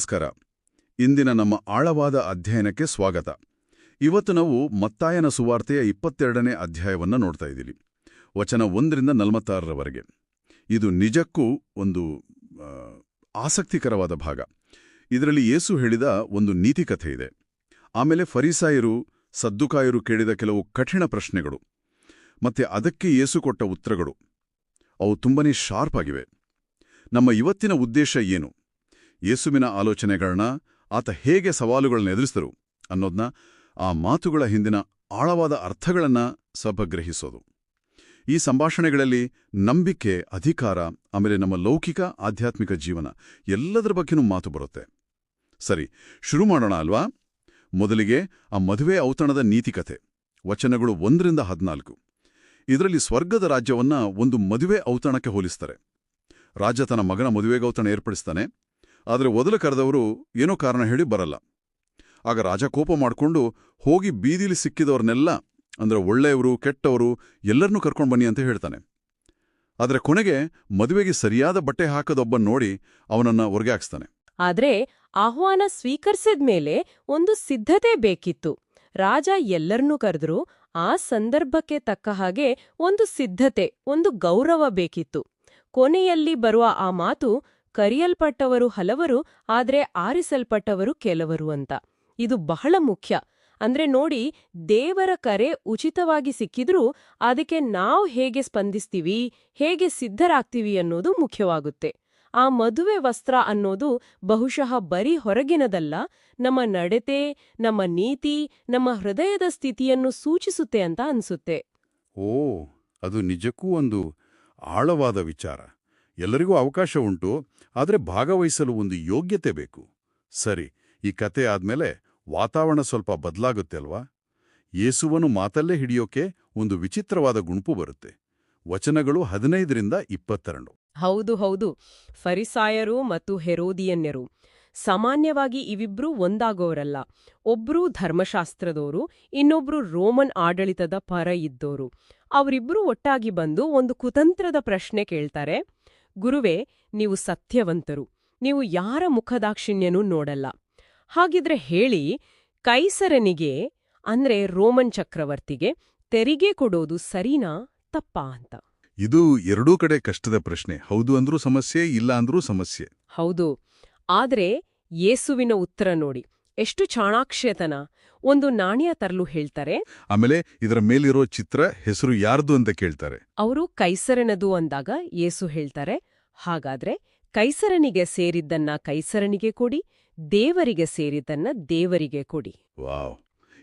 ನಮಸ್ಕಾರ. ಇಂದಿನ ನಮ್ಮ ಆಳವಾದ ಅಧ್ಯಯನಕ್ಕೆ ಸ್ವಾಗತ. ಇವತ್ತು ನಾವು ಮತ್ತಾಯನ ಸುವಾರ್ತೆಯ ಇಪ್ಪತ್ತೆರಡನೇ ಅಧ್ಯಾಯವನ್ನು ನೋಡ್ತಾ ಇದ್ದೀವಿ. ವಚನ ಒಂದರಿಂದ ನಲವತ್ತಾರರವರೆಗೆ. ಇದು ನಿಜಕ್ಕೂ ಒಂದು ಆಸಕ್ತಿಕರವಾದ ಭಾಗ. ಇದರಲ್ಲಿ ಏಸು ಹೇಳಿದ ಒಂದು ನೀತಿಕಥೆ ಇದೆ. ಆಮೇಲೆ ಫರಿಸಾಯರು, ಸದ್ದುಕಾಯರು ಕೇಳಿದ ಕೆಲವು ಕಠಿಣ ಪ್ರಶ್ನೆಗಳು. ಮತ್ತೆ ಅದಕ್ಕೆ ಏಸು ಕೊಟ್ಟ ಉತ್ತರಗಳು. ಅವು ತುಂಬನೇ ಶಾರ್ಪ್ ಆಗಿವೆ. ನಮ್ಮ ಇವತ್ತಿನ ಉದ್ದೇಶ ಏನು? ಯೇಸುವಿನ ಆಲೋಚನೆಗಳನ್ನ ಆತ ಹೇಗೆ ಸವಾಲುಗಳನ್ನ ಎದುರಿಸಿದರು ಅನ್ನೋದನ್ನ ಆ ಮಾತುಗಳ ಹಿಂದಿನ ಆಳವಾದ ಅರ್ಥಗಳನ್ನ ಸಭಗ್ರಹಿಸೋದು. ಈ ಸಂಭಾಷಣೆಗಳಲ್ಲಿ ನಂಬಿಕೆ, ಅಧಿಕಾರ, ಆಮೇಲೆ ನಮ್ಮ ಲೌಕಿಕ, ಆಧ್ಯಾತ್ಮಿಕ ಜೀವನ ಎಲ್ಲದರ ಬಗ್ಗೆನೂ ಮಾತು ಬರುತ್ತೆ. ಸರಿ, ಶುರು ಮಾಡೋಣ ಅಲ್ವಾ? ಮೊದಲಿಗೆ ಆ ಮದುವೆ ಔತಣದ ನೀತಿಕತೆ ವಚನಗಳು ಒಂದರಿಂದ ಹದಿನಾಲ್ಕು. ಇದರಲ್ಲಿ ಸ್ವರ್ಗದ ರಾಜ್ಯವನ್ನ ಒಂದು ಮದುವೆ ಔತಣಕ್ಕೆ ಹೋಲಿಸ್ತಾರೆ. ರಾಜ ತನ್ನ ಮಗನ ಮದುವೆಗೌತಣ ಏರ್ಪಡಿಸ್ತಾನೆ. ಆದರೆ ಒದಲು ಕರೆದವರು ಏನೋ ಕಾರಣ ಹೇಳಿ ಬರಲ್ಲ. ಆಗ ರಾಜ ಕೋಪ ಮಾಡಿಕೊಂಡು ಹೋಗಿ ಬೀದಿಲಿ ಸಿಕ್ಕಿದವ್ರನ್ನೆಲ್ಲ, ಅಂದರೆ ಒಳ್ಳೆಯವರು, ಕೆಟ್ಟವರು, ಎಲ್ಲರನ್ನೂ ಕರ್ಕೊಂಡು ಬನ್ನಿ ಅಂತ ಹೇಳ್ತಾನೆ. ಆದರೆ ಕೊನೆಗೆ ಮದುವೆಗೆ ಸರಿಯಾದ ಬಟ್ಟೆ ಹಾಕದೊಬ್ಬ ನೋಡಿ ಅವನನ್ನ ಹೊರಗೆ ಹಾಕ್ಸ್ತಾನೆ. ಆದರೆ ಆಹ್ವಾನ ಸ್ವೀಕರಿಸಿದ ಮೇಲೆ ಒಂದು ಸಿದ್ಧತೆ ಬೇಕಿತ್ತು. ರಾಜ ಎಲ್ಲರನ್ನೂ ಕರೆದ್ರು ಆ ಸಂದರ್ಭಕ್ಕೆ ತಕ್ಕ ಹಾಗೆ ಒಂದು ಸಿದ್ಧತೆ, ಒಂದು ಗೌರವ ಬೇಕಿತ್ತು. ಕೊನೆಯಲ್ಲಿ ಬರುವ ಆ ಮಾತು ಕರಿಯಲ್ಪಟ್ಟವರು ಹಲವರು, ಆದರೆ ಆರಿಸಲ್ಪಟ್ಟವರು ಕೆಲವರು ಅಂತ. ಇದು ಬಹಳ ಮುಖ್ಯ. ಅಂದ್ರೆ ನೋಡಿ, ದೇವರ ಕರೆ ಉಚಿತವಾಗಿ ಸಿಕ್ಕಿದ್ರೂ ಅದಕ್ಕೆ ನಾವು ಹೇಗೆ ಸ್ಪಂದಿಸ್ತೀವಿ, ಹೇಗೆ ಸಿದ್ಧರಾಗ್ತೀವಿ ಅನ್ನೋದು ಮುಖ್ಯವಾಗುತ್ತೆ. ಆ ಮದುವೆ ವಸ್ತ್ರ ಅನ್ನೋದು ಬಹುಶಃ ಬರೀ ಹೊರಗಿನದಲ್ಲ, ನಮ್ಮ ನಡತೆ, ನಮ್ಮ ನೀತಿ, ನಮ್ಮ ಹೃದಯದ ಸ್ಥಿತಿಯನ್ನು ಸೂಚಿಸುತ್ತೆ ಅಂತ ಅನ್ಸುತ್ತೆ. ಓ, ಅದು ನಿಜಕ್ಕೂ ಒಂದು ಆಳವಾದ ವಿಚಾರ. ಎಲ್ಲರಿಗೂ ಅವಕಾಶ ಉಂಟು, ಆದರೆ ಭಾಗವಹಿಸಲು ಒಂದು ಯೋಗ್ಯತೆ ಬೇಕು. ಸರಿ, ಈ ಕತೆ ಆದ್ಮೇಲೆ ವಾತಾವರಣ ಸ್ವಲ್ಪ ಬದಲಾಗುತ್ತೆ ಅಲ್ವಾ? ಯೇಸುವನ್ನು ಮಾತಲ್ಲೇ ಹಿಡಿಯೋಕೆ ಒಂದು ವಿಚಿತ್ರವಾದ ಗುಂಪು ಬರುತ್ತೆ. ವಚನಗಳು ಹದಿನೈದರಿಂದ ಇಪ್ಪತ್ತೆರಡು. ಹೌದು ಹೌದು. ಫರಿಸಾಯರು ಮತ್ತು ಹೆರೋದಿಯನ್ಯರು. ಸಾಮಾನ್ಯವಾಗಿ ಇವಿಬ್ರೂ ಒಂದಾಗೋರಲ್ಲ. ಒಬ್ರು ಧರ್ಮಶಾಸ್ತ್ರದೋರು, ಇನ್ನೊಬ್ರು ರೋಮನ್ ಆಡಳಿತದ ಪರ ಇದ್ದೋರು. ಅವರಿಬ್ರು ಒಟ್ಟಾಗಿ ಬಂದು ಒಂದು ಕುತಂತ್ರದ ಪ್ರಶ್ನೆ ಕೇಳ್ತಾರೆ. ಗುರುವೇ ನೀವು ಸತ್ಯವಂತರು. ನೀವು ಯಾರ ಮುಖದಾಕ್ಷಿಣ್ಯನೂ ನೋಡಲ್ಲ. ಹಾಗಿದ್ರೆ ಹೇಳಿ ಕೈಸರನಿಗೆ ಅಂದ್ರೆ ರೋಮನ್ ಚಕ್ರವರ್ತಿಗೆ ತೆರಿಗೆ ಕೊಡೋದು ಸರಿನಾ ತಪ್ಪಾ ಅಂತ? ಇದು ಎರಡೂ ಕಡೆ ಕಷ್ಟದ ಪ್ರಶ್ನೆ. ಹೌದು ಅಂದ್ರೂ ಸಮಸ್ಯೆ ಇಲ್ಲ ಅಂದ್ರೂ ಸಮಸ್ಯೆ. ಹೌದು. ಆದ್ರೆ ಯೇಸುವಿನ ಉತ್ತರ ನೋಡಿ. ಎಷ್ಟು ಚಾಣಾಕ್ಷೇತನ ಒಂದು ನಾಣ್ಯ ತರಲು ಹೇಳ್ತಾರೆ. ಆಮೇಲೆ ಇದರ ಮೇಲಿರೋ ಚಿತ್ರ ಹೆಸರು ಯಾರ್ದು ಅಂತ ಕೇಳ್ತಾರೆ. ಅವರು ಕೈಸರನದು ಅಂದಾಗ ಏಸು ಹೇಳ್ತಾರೆ. ಹಾಗಾದ್ರೆ ಕೈಸರನಿಗೆ ಸೇರಿದ್ದನ್ನ ಕೈಸರನಿಗೆ ಕೊಡಿ ದೇವರಿಗೆ ಸೇರಿದ್ದನ್ನ ದೇವರಿಗೆ ಕೊಡಿ. ವಾವ್.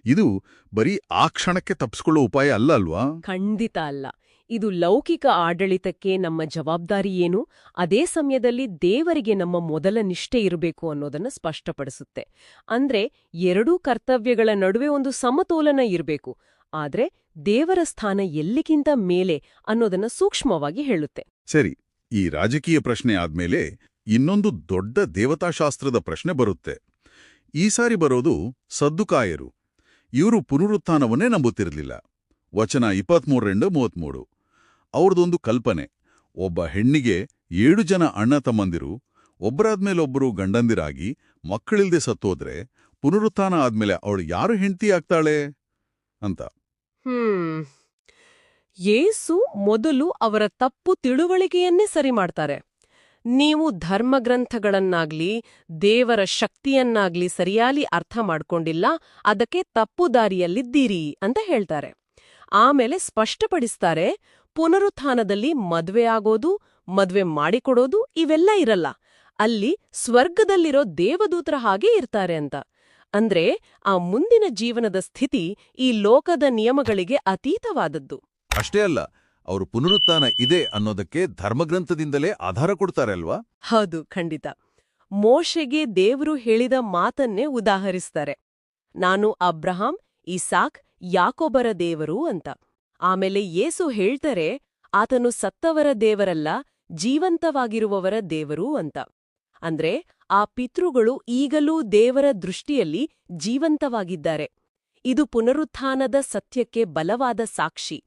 ಇದು ಬರೀ ಆ ಕ್ಷಣಕ್ಕೆ ತಪ್ಪಿಸ್ಕೊಳ್ಳೋ ಉಪಾಯ ಅಲ್ಲ ಅಲ್ವಾ? ಖಂಡಿತ ಅಲ್ಲ. ಇದು ಲೌಕಿಕ ಆಡಳಿತಕ್ಕೆ ನಮ್ಮ ಜವಾಬ್ದಾರಿ ಏನು? ಅದೇ ಸಮಯದಲ್ಲಿ ದೇವರಿಗೆ ನಮ್ಮ ಮೊದಲ ನಿಷ್ಠೆ ಇರಬೇಕು ಅನ್ನೋದನ್ನ ಸ್ಪಷ್ಟಪಡಿಸುತ್ತೆ. ಅಂದ್ರೆ ಎರಡೂ ಕರ್ತವ್ಯಗಳ ನಡುವೆ ಒಂದು ಸಮತೋಲನ ಇರಬೇಕು. ಆದ್ರೆ ದೇವರ ಸ್ಥಾನ ಎಲ್ಲಿಗಿಂತ ಮೇಲೆ ಅನ್ನೋದನ್ನ ಸೂಕ್ಷ್ಮವಾಗಿ ಹೇಳುತ್ತೆ. ಸರಿ, ಈ ರಾಜಕೀಯ ಪ್ರಶ್ನೆ ಆದ್ಮೇಲೆ ಇನ್ನೊಂದು ದೊಡ್ಡ ದೇವತಾಶಾಸ್ತ್ರದ ಪ್ರಶ್ನೆ ಬರುತ್ತೆ. ಈ ಸಾರಿ ಬರೋದು ಸದ್ದುಕಾಯರು. ಇವರು ಪುನರುತ್ಥಾನವನ್ನೇ ನಂಬುತ್ತಿರಲಿಲ್ಲ. ವಚನ ಇಪ್ಪತ್ಮೂರರಿಂದ ಮೂವತ್ಮೂರು. ಅವ್ರದೊಂದು ಕಲ್ಪನೆ. ಒಬ್ಬ ಹೆಣ್ಣಿಗೆ ಏಳು ಜನ ಅಣ್ಣ ತಮ್ಮಂದಿರು ಒಬ್ಬರಾದ್ಮೇಲೊಬ್ಬರು ಗಂಡಂದಿರಾಗಿ ಮಕ್ಕಳಿಲ್ದೆ ಸತ್ತೋದ್ರೆ ಪುನರುತ್ಥಾನ ಆದ್ಮೇಲೆ ಅವಳು ಯಾರು ಹೆಂಡತಿ ಆಗ್ತಾಳೆ? ಅಂತ. ಯೇಸು ಮೊದಲು ಅವರ ತಪ್ಪು ತಿಳುವಳಿಕೆಯನ್ನೇ ಸರಿ ಮಾಡ್ತಾರೆ. ನೀವು ಧರ್ಮಗ್ರಂಥಗಳನ್ನಾಗ್ಲಿ, ದೇವರ ಶಕ್ತಿಯನ್ನಾಗ್ಲಿ ಸರಿಯಾಗಿ ಅರ್ಥ ಮಾಡ್ಕೊಂಡಿಲ್ಲ, ಅದಕ್ಕೆ ತಪ್ಪು ದಾರಿಯಲ್ಲಿದ್ದೀರಿ ಅಂತ ಹೇಳ್ತಾರೆ. ಆಮೇಲೆ ಸ್ಪಷ್ಟಪಡಿಸ್ತಾರೆ ಪುನರುತ್ಥಾನದಲ್ಲಿ ಮದ್ವೆ ಆಗೋದು ಮದ್ವೆ ಮಾಡಿಕೊಡೋದು ಇವೆಲ್ಲ ಇರಲ್ಲ. ಅಲ್ಲಿ ಸ್ವರ್ಗದಲ್ಲಿರೋ ದೇವದೂತರ ಹಾಗೆ ಇರ್ತಾರೆ ಅಂತ. ಅಂದ್ರೆ ಆ ಮುಂದಿನ ಜೀವನದ ಸ್ಥಿತಿ ಈ ಲೋಕದ ನಿಯಮಗಳಿಗೆ ಅತೀತವಾದದ್ದು. ಅಷ್ಟೇ ಅಲ್ಲ ಅವರು ಪುನರುತ್ಥಾನ ಇದೆ ಅನ್ನೋದಕ್ಕೆ ಧರ್ಮಗ್ರಂಥದಿಂದಲೇ ಆಧಾರ ಕೊಡ್ತಾರೆ ಅಲ್ವಾ? ಹೌದು ಖಂಡಿತ. ಮೋಶೆಗೆ ದೇವರು ಹೇಳಿದ ಮಾತನ್ನೇ ಉದಾಹರಿಸ್ತಾರೆ. ನಾನು ಅಬ್ರಹಾಂ ಇಸಾಕ್ ಯಾಕೊಬರ ದೇವರು ಅಂತ. ಆಮೇಲೆ ಯೇಸು ಹೇಳ್ತಾರೆ, ಆತನು ಸತ್ತವರ ದೇವರಲ್ಲ, ಜೀವಂತವಾಗಿರುವವರ ದೇವರು ಅಂತ. ಅಂದ್ರೆ ಆ ಪಿತೃಗಳು ಈಗಲೂ ದೇವರ ದೃಷ್ಟಿಯಲ್ಲಿ ಜೀವಂತವಾಗಿದ್ದಾರೆ. ಇದು ಪುನರುತ್ಥಾನದ ಸತ್ಯಕ್ಕೆ ಬಲವಾದ ಸಾಕ್ಷಿ.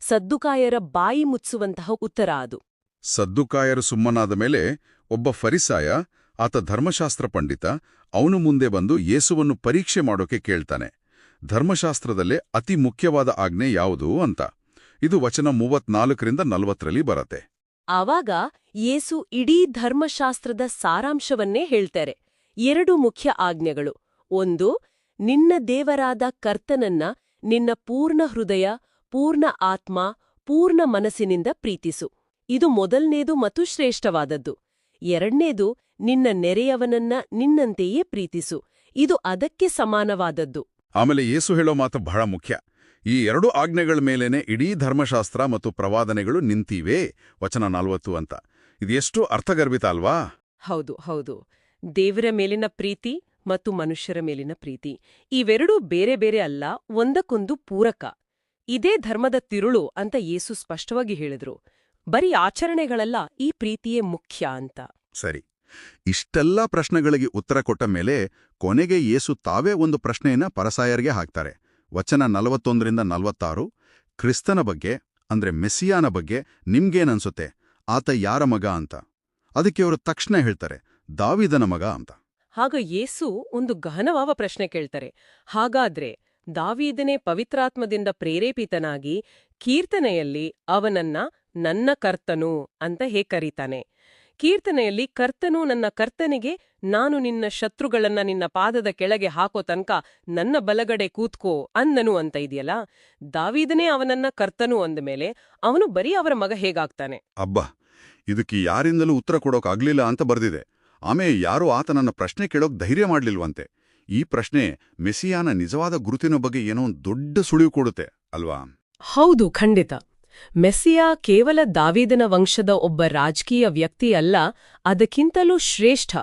ಸದ್ದುಕಾಯರ ಬಾಯಿ ಮುಚ್ಚುವಂತಹ ಉತ್ತರ ಅದು. ಸದ್ದುಕಾಯರು ಸುಮ್ಮನಾದ ಮೇಲೆ ಒಬ್ಬ ಫರಿಸಾಯ, ಆತ ಧರ್ಮಶಾಸ್ತ್ರ ಪಂಡಿತ, ಅವನು ಮುಂದೆ ಬಂದು ಯೇಸುವನ್ನು ಪರೀಕ್ಷೆ ಮಾಡೋಕೆ ಕೇಳ್ತಾನೆ. ಧರ್ಮಶಾಸ್ತ್ರದಲ್ಲೇ ಅತಿ ಮುಖ್ಯವಾದ ಆಜ್ಞೆ ಯಾವುದು ಅಂತ. ಇದು ವಚನ ಮೂವತ್ನಾಲ್ಕರಿಂದ ನಲವತ್ತರಲ್ಲಿ ಬರತ್ತೆ. ಆವಾಗ ಯೇಸು ಇಡೀ ಧರ್ಮಶಾಸ್ತ್ರದ ಸಾರಾಂಶವನ್ನೇ ಹೇಳ್ತಾರೆ. ಎರಡು ಮುಖ್ಯ ಆಜ್ಞೆಗಳು. ಒಂದು, ನಿನ್ನ ದೇವರಾದ ಕರ್ತನನ್ನ ನಿನ್ನ ಪೂರ್ಣ ಹೃದಯ, ಪೂರ್ಣ ಆತ್ಮ, ಪೂರ್ಣ ಮನಸ್ಸಿನಿಂದ ಪ್ರೀತಿಸು. ಇದು ಮೊದಲನೇದು ಮತ್ತು ಶ್ರೇಷ್ಠವಾದದ್ದು. ಎರಡನೇದು, ನಿನ್ನ ನೆರೆಯವನನ್ನ ನಿನ್ನಂತೆಯೇ ಪ್ರೀತಿಸು. ಇದು ಅದಕ್ಕೆ ಸಮಾನವಾದದ್ದು. ಆಮೇಲೆ ಏಸು ಹೇಳೋ ಮಾತು ಬಹಳ ಮುಖ್ಯ. ಈ ಎರಡು ಆಜ್ಞೆಗಳ ಮೇಲೇನೆ ಇಡೀ ಧರ್ಮಶಾಸ್ತ್ರ ಮತ್ತು ಪ್ರವಾದನೆಗಳು ನಿಂತಿವೆ. ವಚನ ನಲ್ವತ್ತು ಅಂತ. ಇದೆಷ್ಟು ಅರ್ಥಗರ್ಭಿತ ಅಲ್ವಾ? ಹೌದು ಹೌದು. ದೇವರ ಮೇಲಿನ ಪ್ರೀತಿ ಮತ್ತು ಮನುಷ್ಯರ ಮೇಲಿನ ಪ್ರೀತಿ. ಇವೆರಡೂ ಬೇರೆ ಬೇರೆ ಅಲ್ಲ ಒಂದಕ್ಕೊಂದು ಪೂರಕ. ಇದೇ ಧರ್ಮದ ತಿರುಳು ಅಂತ ಏಸು ಸ್ಪಷ್ಟವಾಗಿ ಹೇಳಿದ್ರು. ಬರೀ ಆಚರಣೆಗಳಲ್ಲ ಈ ಪ್ರೀತಿಯೇ ಮುಖ್ಯ ಅಂತ. ಸರಿ. ಇಷ್ಟೆಲ್ಲ ಪ್ರಶ್ನೆಗಳಿಗೆ ಉತ್ತರ ಕೊಟ್ಟ ಮೇಲೆ ಕೊನೆಗೆ ಯೇಸು ತಾವೇ ಒಂದು ಪ್ರಶ್ನೆಯನ್ನ ಪರಸಾಯರಿಗೆ ಹಾಕ್ತಾರೆ. ವಚನ ನಲವತ್ತೊಂದರಿಂದ ನಲವತ್ತಾರು, ಕ್ರಿಸ್ತನ ಬಗ್ಗೆ, ಅಂದ್ರೆ ಮೆಸ್ಸಿಯಾನ ಬಗ್ಗೆ ನಿಮ್ಗೇನನ್ಸುತ್ತೆ? ಆತ ಯಾರ ಮಗ ಅಂತ. ಅದಕ್ಕೆ ಅವರು ತಕ್ಷಣ ಹೇಳ್ತಾರೆ, ದಾವಿದನ ಮಗ ಅಂತ. ಹಾಗ ಯೇಸು ಒಂದು ಗಹನವಾದ ಪ್ರಶ್ನೆ ಕೇಳ್ತಾರೆ. ಹಾಗಾದ್ರೆ ದಾವೀದನೇ ಪವಿತ್ರಾತ್ಮದಿಂದ ಪ್ರೇರೇಪಿತನಾಗಿ ಕೀರ್ತನೆಯಲ್ಲಿ ಅವನನ್ನ ನನ್ನ ಕರ್ತನು ಅಂತ ಹೇ ಕರೀತಾನೆ? ಕೀರ್ತನೆಯಲ್ಲಿ ಕರ್ತನು ನನ್ನ ಕರ್ತನಿಗೆ ನಾನು ನಿನ್ನ ಶತ್ರುಗಳನ್ನ ನಿನ್ನ ಪಾದದ ಕೆಳಗೆ ಹಾಕೋ ತನಕ ನನ್ನ ಬಲಗಡೆ ಕೂತ್ಕೋ ಅಂದನು ಅಂತ ಇದೆಯಲ್ಲ? ದಾವಿದನೇ ಅವನನ್ನ ಕರ್ತನು ಅಂದಮೇಲೆ ಅವನು ಬರೀ ಅವರ ಮಗ ಹೇಗಾಗ್ತಾನೆ? ಅಬ್ಬಾ ಇದಕ್ಕೆ ಯಾರಿಂದಲೂ ಉತ್ತರ ಕೊಡೋಕಾಗ್ಲಿಲ್ಲ ಅಂತ ಬರ್ದಿದೆ. ಆಮೇ ಯಾರೂ ಆತನನ್ನ ಪ್ರಶ್ನೆ ಕೇಳೋಕ್ ಧೈರ್ಯ ಮಾಡ್ಲಿಲ್ವಂತೆ. ಈ ಪ್ರಶ್ನೆ ಮೆಸಿಯಾನ ನಿಜವಾದ ಗುರುತಿನ ಬಗ್ಗೆ ಏನೋ ದೊಡ್ಡ ಸುಳಿವು ಕೊಡುತ್ತೆ ಅಲ್ವಾ? ಹೌದು ಖಂಡಿತ. ಮೆಸ್ಸಿಯಾ ಕೇವಲ ದಾವೀದನ ವಂಶದ ಒಬ್ಬ ರಾಜಕೀಯ ವ್ಯಕ್ತಿಯಲ್ಲ ಅದಕ್ಕಿಂತಲೂ ಶ್ರೇಷ್ಠ,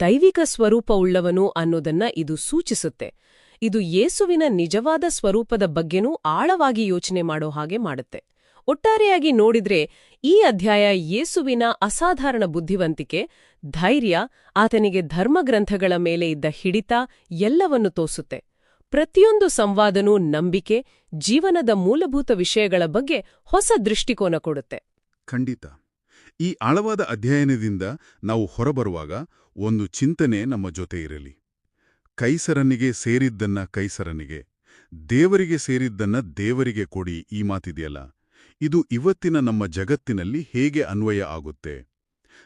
ದೈವಿಕ ಸ್ವರೂಪವುಳ್ಳವನು ಅನ್ನೋದನ್ನ ಇದು ಸೂಚಿಸುತ್ತೆ. ಇದು ಯೇಸುವಿನ ನಿಜವಾದ ಸ್ವರೂಪದ ಬಗ್ಗೆನೂ ಆಳವಾಗಿ ಯೋಚನೆ ಮಾಡೋ ಹಾಗೆ ಮಾಡುತ್ತೆ. ಒಟ್ಟಾರೆಯಾಗಿ ನೋಡಿದ್ರೆ, ಈ ಅಧ್ಯಾಯ ಯೇಸುವಿನ ಅಸಾಧಾರಣ ಬುದ್ಧಿವಂತಿಕೆ, ಧೈರ್ಯ, ಆತನಿಗೆ ಧರ್ಮಗ್ರಂಥಗಳ ಮೇಲೆ ಇದ್ದ ಹಿಡಿತ ಎಲ್ಲವನ್ನು ತೋಸುತ್ತೆ ಪ್ರತಿಯೊಂದು ಸಂವಾದನೂ ನಂಬಿಕೆ ಜೀವನದ ಮೂಲಭೂತ ವಿಷಯಗಳ ಬಗ್ಗೆ ಹೊಸ ದೃಷ್ಟಿಕೋನ ಕೊಡುತ್ತೆ. ಖಂಡಿತ. ಈ ಆಳವಾದ ಅಧ್ಯಯನದಿಂದ ನಾವು ಹೊರಬರುವಾಗ ಒಂದು ಚಿಂತನೆ ನಮ್ಮ ಜೊತೆ ಇರಲಿ. ಕೈಸರನಿಗೆ ಸೇರಿದ್ದನ್ನ ಕೈಸರನಿಗೆ, ದೇವರಿಗೆ ಸೇರಿದ್ದನ್ನ ದೇವರಿಗೆ ಕೊಡಿ ಈ ಮಾತಿದೆಯಲ್ಲ. ಇದು ಇವತ್ತಿನ ನಮ್ಮ ಜಗತ್ತಿನಲ್ಲಿ ಹೇಗೆ ಅನ್ವಯ ಆಗುತ್ತೆ?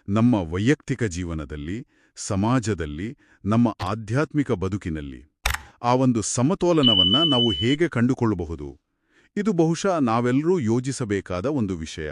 ನಮ್ಮ ವೈಯಕ್ತಿಕ ಜೀವನದಲ್ಲಿ, ಸಮಾಜದಲ್ಲಿ, ನಮ್ಮ ಆಧ್ಯಾತ್ಮಿಕ ಬದುಕಿನಲ್ಲಿ. ಆ ಒಂದು ಸಮತೋಲನವನ್ನ ನಾವು ಹೇಗೆ ಕಂಡುಕೊಳ್ಳಬಹುದು? ಇದು ಬಹುಶಃ ನಾವೆಲ್ಲರೂ ಯೋಜಿಸಬೇಕಾದ ಒಂದು ವಿಷಯ.